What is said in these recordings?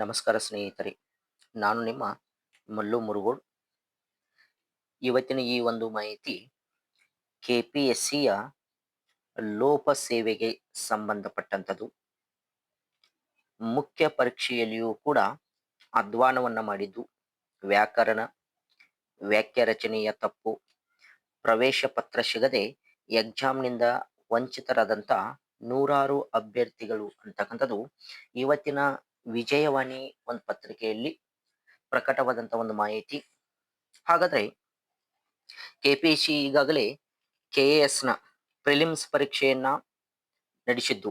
ನಮಸ್ಕಾರ ಸ್ನೇಹಿತರೆ, ನಾನು ನಿಮ್ಮ ಮಲ್ಲು ಮುರುಗೋಡ್. ಇವತ್ತಿನ ಈ ಒಂದು ಮಾಹಿತಿ ಕೆ ಪಿ ಎಸ್ ಸಿಯ ಲೋಪ ಸೇವೆಗೆ ಸಂಬಂಧಪಟ್ಟಂಥದ್ದು. ಮುಖ್ಯ ಪರೀಕ್ಷೆಯಲ್ಲಿಯೂ ಕೂಡ ಅಧ್ವಾನವನ್ನು ಮಾಡಿದ್ದು ವ್ಯಾಕರಣ ವಾಕ್ಯ ರಚನೆಯ ತಪ್ಪು, ಪ್ರವೇಶ ಪತ್ರ ಸಿಗದೆ ಎಕ್ಸಾಮ್ನಿಂದ ವಂಚಿತರಾದಂಥ ನೂರಾರು ಅಭ್ಯರ್ಥಿಗಳು ಅಂತಕ್ಕಂಥದ್ದು ಇವತ್ತಿನ ವಿಜಯವಾಣಿ ಒಂದು ಪತ್ರಿಕೆಯಲ್ಲಿ ಪ್ರಕಟವಾದಂತ ಒಂದು ಮಾಹಿತಿ. ಹಾಗಾದ್ರೆ ಕೆಪಿಎಸ್ಸಿ ಈಗಾಗಲೇ ಕೆ ಎಸ್ನ ಪ್ರಿಲಿಮ್ಸ್ ಪರೀಕ್ಷೆಯನ್ನ ನಡೆಸಿದ್ದು.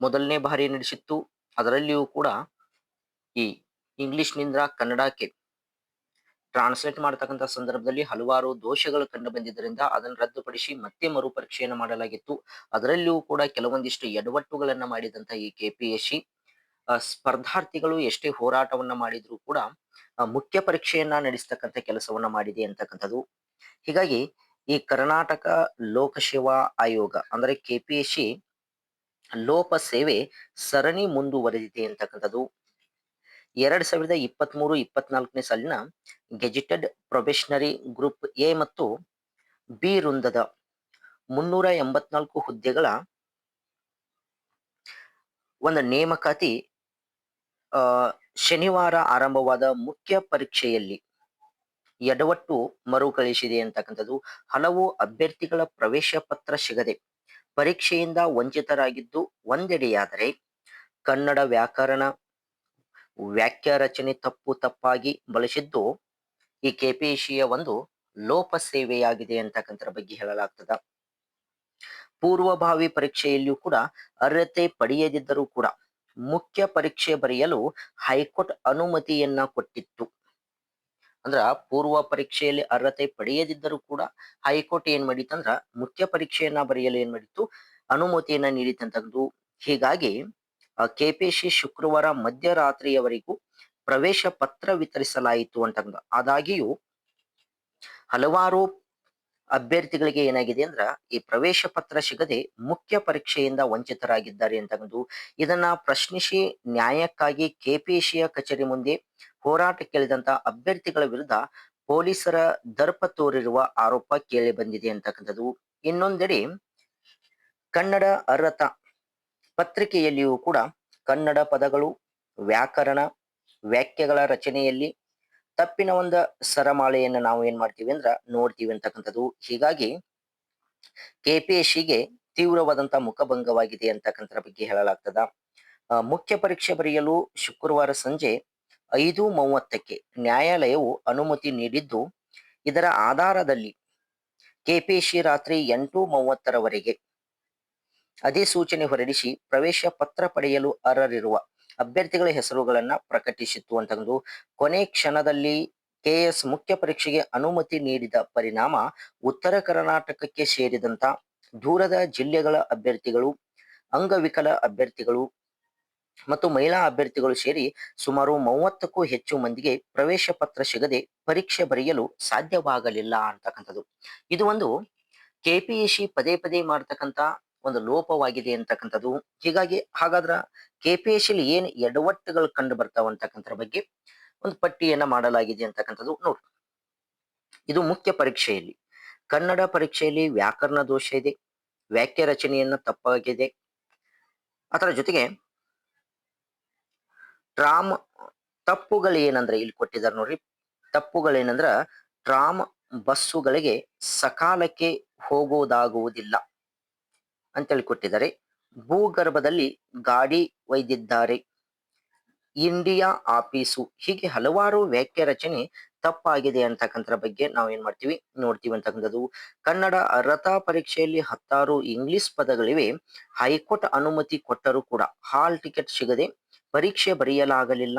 ಮೊದಲನೇ ಬಾರಿ ನಡೆಸಿತ್ತು. ಅದರಲ್ಲಿಯೂ ಕೂಡ ಈ ಇಂಗ್ಲಿಷ್ನಿಂದ ಕನ್ನಡಕ್ಕೆ ಟ್ರಾನ್ಸ್ಲೇಟ್ ಮಾಡತಕ್ಕಂಥ ಸಂದರ್ಭದಲ್ಲಿ ಹಲವಾರು ದೋಷಗಳು ಕಂಡು ಬಂದಿದ್ದರಿಂದ ಅದನ್ನು ರದ್ದುಪಡಿಸಿ ಮತ್ತೆ ಮರುಪರೀಕ್ಷೆಯನ್ನು ಮಾಡಲಾಗಿತ್ತು. ಅದರಲ್ಲಿಯೂ ಕೂಡ ಕೆಲವೊಂದಿಷ್ಟು ಎಡವಟ್ಟುಗಳನ್ನ ಮಾಡಿದಂತ ಈ ಕೆಪಿಎಸ್ಸಿ ಸ್ಪರ್ಧಾರ್ಥಿಗಳು ಎಷ್ಟೇ ಹೋರಾಟವನ್ನ ಮಾಡಿದ್ರು ಕೂಡ ಮುಖ್ಯ ಪರೀಕ್ಷೆಯನ್ನ ನಡೆಸ್ತಕ್ಕಂಥ ಕೆಲಸವನ್ನ ಮಾಡಿದೆ ಅಂತಕ್ಕಂಥದ್ದು. ಹೀಗಾಗಿ ಈ ಕರ್ನಾಟಕ ಲೋಕಸೇವಾ ಆಯೋಗ ಅಂದ್ರೆ ಕೆಪಿಎಸ್ಸಿ ಲೋಪ ಸೇವೆ ಸರಣಿ ಮುಂದುವರೆದಿದೆ ಅಂತಕ್ಕಂಥದ್ದು. ಎರಡ್ ಸಾವಿರದ ಇಪ್ಪತ್ತ್ ಮೂರು ಇಪ್ಪತ್ನಾಲ್ಕನೇ ಸಾಲಿನ ಗೆಜೆಟೆಡ್ ಪ್ರೊಬೆಷನರಿ ಗ್ರೂಪ್ ಎ ಮತ್ತು ಬಿ ವೃಂದದ ಮುನ್ನೂರ ಎಂಬತ್ನಾಲ್ಕು ಹುದ್ದೆಗಳ ಒಂದು ನೇಮಕಾತಿ ಶನಿವಾರ ಆರಂಭವಾದ ಮುಖ್ಯ ಪರೀಕ್ಷೆಯಲ್ಲಿ ಎಡವಟ್ಟು ಮರುಕಳಿಸಿದೆ ಅಂತಕ್ಕಂಥದ್ದು. ಹಲವು ಅಭ್ಯರ್ಥಿಗಳ ಪ್ರವೇಶ ಪತ್ರ ಸಿಗದೆ ಪರೀಕ್ಷೆಯಿಂದ ವಂಚಿತರಾಗಿದ್ದು ಒಂದೆಡೆಯಾದರೆ ಕನ್ನಡ ವ್ಯಾಕರಣ ವ್ಯಾಖ್ಯ ರಚನೆ ತಪ್ಪು ತಪ್ಪಾಗಿ ಬಳಸಿದ್ದು ಈ ಕೆಪಿಎಸ್ಸಿಯ ಒಂದು ಲೋಪ ಸೇವೆಯಾಗಿದೆ ಅಂತಕ್ಕಂಥರ ಬಗ್ಗೆ ಹೇಳಲಾಗ್ತದ. ಪೂರ್ವಭಾವಿ ಪರೀಕ್ಷೆಯಲ್ಲಿಯೂ ಕೂಡ ಅರ್ಹತೆ ಪಡೆಯದಿದ್ದರೂ ಕೂಡ ಮುಖ್ಯ ಪರೀಕ್ಷೆ ಬರೆಯಲು ಹೈಕೋರ್ಟ್ ಅನುಮತಿಯನ್ನ ಕೊಟ್ಟಿತ್ತು. ಅಂದ್ರ ಪೂರ್ವ ಪರೀಕ್ಷೆಯಲ್ಲಿ ಅರ್ಹತೆ ಪಡೆಯದಿದ್ದರೂ ಕೂಡ ಹೈಕೋರ್ಟ್ ಏನ್ ಮಾಡಿತ್ತಂದ್ರ ಮುಖ್ಯ ಪರೀಕ್ಷೆಯನ್ನ ಬರೆಯಲು ಏನ್ ಮಾಡಿತ್ತು? ಅನುಮತಿಯನ್ನ ನೀಡಿತಂತದ್ದು ಹೀಗಾಗಿ ಕೆಪಿಎಸ್ಸಿ ಶುಕ್ರವಾರ ಮಧ್ಯರಾತ್ರಿಯವರೆಗೂ ಪ್ರವೇಶ ಪತ್ರ ವಿತರಿಸಲಾಯಿತು ಅಂತಂದ ಆದಾಗಿಯೂ, ಹಲವಾರು ಅಭ್ಯರ್ಥಿಗಳಿಗೆ ಏನಾಗಿದೆ ಅಂದ್ರ, ಈ ಪ್ರವೇಶ ಪತ್ರ ಸಿಗದೆ ಮುಖ್ಯ ಪರೀಕ್ಷೆಯಿಂದ ವಂಚಿತರಾಗಿದ್ದಾರೆ ಅಂತಂದು ಇದನ್ನ ಪ್ರಶ್ನಿಸಿ ನ್ಯಾಯಕ್ಕಾಗಿ ಕೆಪಿಸಿಯ ಕಚೇರಿ ಮುಂದೆ ಹೋರಾಟ ಕೇಳಿದಂತ ಅಭ್ಯರ್ಥಿಗಳ ವಿರುದ್ಧ ಪೊಲೀಸರ ದರ್ಪ ತೋರಿರುವ ಆರೋಪ ಕೇಳಿ ಬಂದಿದೆ ಅಂತಕ್ಕಂಥದ್ದು. ಇನ್ನೊಂದೆಡೆ ಕನ್ನಡ ಅರ್ಹತ ಪತ್ರಿಕೆಯಲ್ಲಿಯೂ ಕೂಡ ಕನ್ನಡ ಪದಗಳು, ವ್ಯಾಕರಣ, ವ್ಯಾಖ್ಯಗಳ ರಚನೆಯಲ್ಲಿ ತಪ್ಪಿನ ಒಂದು ಸರಮಾಲೆಯನ್ನು ನಾವು ಏನ್ ಮಾಡ್ತೀವಿ ಅಂದ್ರ ನೋಡ್ತೀವಿ ಅಂತಕ್ಕಂಥದ್ದು. ಹೀಗಾಗಿ ಕೆಪಿಎಸ್ಸಿಗೆ ತೀವ್ರವಾದಂತಹ ಮುಖಭಂಗವಾಗಿದೆ ಅಂತಕ್ಕಂಥ ಬಗ್ಗೆ ಹೇಳಲಾಗ್ತದ. ಮುಖ್ಯ ಪರೀಕ್ಷೆ ಬರೆಯಲು ಶುಕ್ರವಾರ ಸಂಜೆ ಐದು ಮೂವತ್ತಕ್ಕೆ ನ್ಯಾಯಾಲಯವು ಅನುಮತಿ ನೀಡಿದ್ದು, ಇದರ ಆಧಾರದಲ್ಲಿ ಕೆಪಿಎಸ್ಸಿ ರಾತ್ರಿ ಎಂಟು ಮೂವತ್ತರವರೆಗೆ ಅಧಿಸೂಚನೆ ಹೊರಡಿಸಿ ಪ್ರವೇಶ ಪತ್ರ ಪಡೆಯಲು ಅರ್ಹರಿರುವ ಅಭ್ಯರ್ಥಿಗಳ ಹೆಸರುಗಳನ್ನ ಪ್ರಕಟಿಸಿತ್ತು ಅಂತಂದು ಕೊನೆ ಕ್ಷಣದಲ್ಲಿ ಕೆಎಸ್ ಮುಖ್ಯ ಪರೀಕ್ಷೆಗೆ ಅನುಮತಿ ನೀಡಿದ ಪರಿಣಾಮ ಉತ್ತರ ಕರ್ನಾಟಕಕ್ಕೆ ಸೇರಿದಂತ ದೂರದ ಜಿಲ್ಲೆಗಳ ಅಭ್ಯರ್ಥಿಗಳು, ಅಂಗವಿಕಲ ಅಭ್ಯರ್ಥಿಗಳು ಮತ್ತು ಮಹಿಳಾ ಅಭ್ಯರ್ಥಿಗಳು ಸೇರಿ ಸುಮಾರು ಮೂವತ್ತಕ್ಕೂ ಹೆಚ್ಚು ಮಂದಿಗೆ ಪ್ರವೇಶ ಪತ್ರ ಸಿಗದೆ ಪರೀಕ್ಷೆ ಬರೆಯಲು ಸಾಧ್ಯವಾಗಲಿಲ್ಲ ಅಂತಕ್ಕಂಥದ್ದು. ಇದು ಒಂದು ಕೆಪಿಎಸ್ಸಿ ಪದೇ ಪದೇ ಮಾಡ್ತಕ್ಕಂಥ ಒಂದು ಲೋಪವಾಗಿದೆ ಅಂತಕ್ಕಂಥದ್ದು. ಹೀಗಾಗಿ ಹಾಗಾದ್ರ ಅಲ್ಲಿ ಏನ್ ಎಡವಟ್ಟುಗಳು ಕಂಡು ಬರ್ತಾವ ಅಂತಕ್ಕಂಥದ್ರ ಬಗ್ಗೆ ಒಂದು ಪಟ್ಟಿಯನ್ನ ಮಾಡಲಾಗಿದೆ ಅಂತಕ್ಕಂಥದ್ದು ನೋಡಿ. ಇದು ಮುಖ್ಯ ಪರೀಕ್ಷೆಯಲ್ಲಿ. ಕನ್ನಡ ಪರೀಕ್ಷೆಯಲ್ಲಿ ವ್ಯಾಕರಣ ದೋಷ ಇದೆ ವ್ಯಾಕ್ಯ ರಚನೆಯನ್ನ ತಪ್ಪಾಗಿದೆ. ಅದರ ಜೊತೆಗೆ ಟ್ರಾಮ್ ತಪ್ಪುಗಳು ಏನಂದ್ರೆ ಇಲ್ಲಿ ಕೊಟ್ಟಿದ್ದಾರೆ ನೋಡ್ರಿ. ತಪ್ಪುಗಳೇನಂದ್ರ ಟ್ರಾಮ್ ಬಸ್ಸುಗಳಿಗೆ ಸಕಾಲಕ್ಕೆ ಹೋಗುವುದಾಗುವುದಿಲ್ಲ ಅಂತೇಳಿ ಕೊಟ್ಟಿದ್ದಾರೆ. ಭೂಗರ್ಭದಲ್ಲಿ ಗಾಡಿ ಒಯ್ದಿದ್ದಾರೆ. ಇಂಡಿಯಾ ಆಫೀಸು ಹೀಗೆ ಹಲವಾರು ವ್ಯಾಖ್ಯ ರಚನೆ ತಪ್ಪಾಗಿದೆ ಅಂತಕ್ಕಂಥ ಬಗ್ಗೆ ನಾವು ಏನ್ ಮಾಡ್ತೀವಿ? ನೋಡ್ತೀವಿ ಅಂತಕ್ಕಂಥದ್ದು. ಕನ್ನಡ ಅರ್ಹತಾ ಪರೀಕ್ಷೆಯಲ್ಲಿ ಹತ್ತಾರು ಇಂಗ್ಲಿಷ್ ಪದಗಳಿವೆ. ಹೈಕೋರ್ಟ್ ಅನುಮತಿ ಕೊಟ್ಟರೂ ಕೂಡ ಹಾಲ್ ಟಿಕೆಟ್ ಸಿಗದೆ ಪರೀಕ್ಷೆ ಬರೆಯಲಾಗಲಿಲ್ಲ.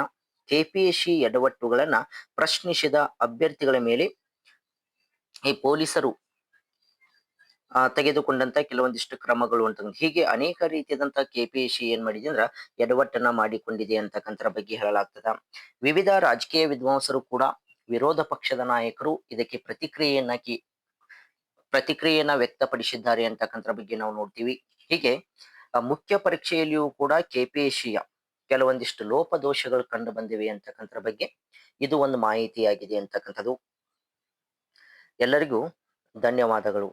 ಕೆಪಿಎಸ್ಸಿ ಎಡವಟ್ಟುಗಳನ್ನ ಪ್ರಶ್ನಿಸಿದ ಅಭ್ಯರ್ಥಿಗಳ ಮೇಲೆ ಈ ಪೊಲೀಸರು ತೆಗೆದುಕೊಂಡಂತ ಕೆಲವೊಂದಿಷ್ಟು ಕ್ರಮಗಳು ಅಂತ ಹೀಗೆ ಅನೇಕ ರೀತಿಯಾದಂತಹ ಕೆಪಿಎಸ್ಸಿ ಏನ್ ಮಾಡಿದೆ ಅಂದ್ರ, ಎಡವಟ್ಟನ್ನ ಮಾಡಿಕೊಂಡಿದೆ ಅಂತಕ್ಕಂಥರ ಬಗ್ಗೆ ಹೇಳಲಾಗ್ತದ. ವಿವಿಧ ರಾಜಕೀಯ ವಿದ್ವಾಂಸರು ಕೂಡ ವಿರೋಧ ಪಕ್ಷದ ನಾಯಕರು ಇದಕ್ಕೆ ಪ್ರತಿಕ್ರಿಯೆಯನ್ನಾಗಿ ಪ್ರತಿಕ್ರಿಯೆಯನ್ನ ವ್ಯಕ್ತಪಡಿಸಿದ್ದಾರೆ ಅಂತಕ್ಕಂಥರ ಬಗ್ಗೆ ನಾವು ನೋಡ್ತೀವಿ. ಹೀಗೆ ಮುಖ್ಯ ಪರೀಕ್ಷೆಯಲ್ಲಿಯೂ ಕೂಡ ಕೆಪಿಎಸ್ಸಿಯ ಕೆಲವೊಂದಿಷ್ಟು ಲೋಪದೋಷಗಳು ಕಂಡು ಬಂದಿವೆ ಅಂತಕ್ಕಂಥ ಬಗ್ಗೆ ಇದು ಒಂದು ಮಾಹಿತಿಯಾಗಿದೆ ಅಂತಕ್ಕಂಥದ್ದು. ಎಲ್ಲರಿಗೂ ಧನ್ಯವಾದಗಳು.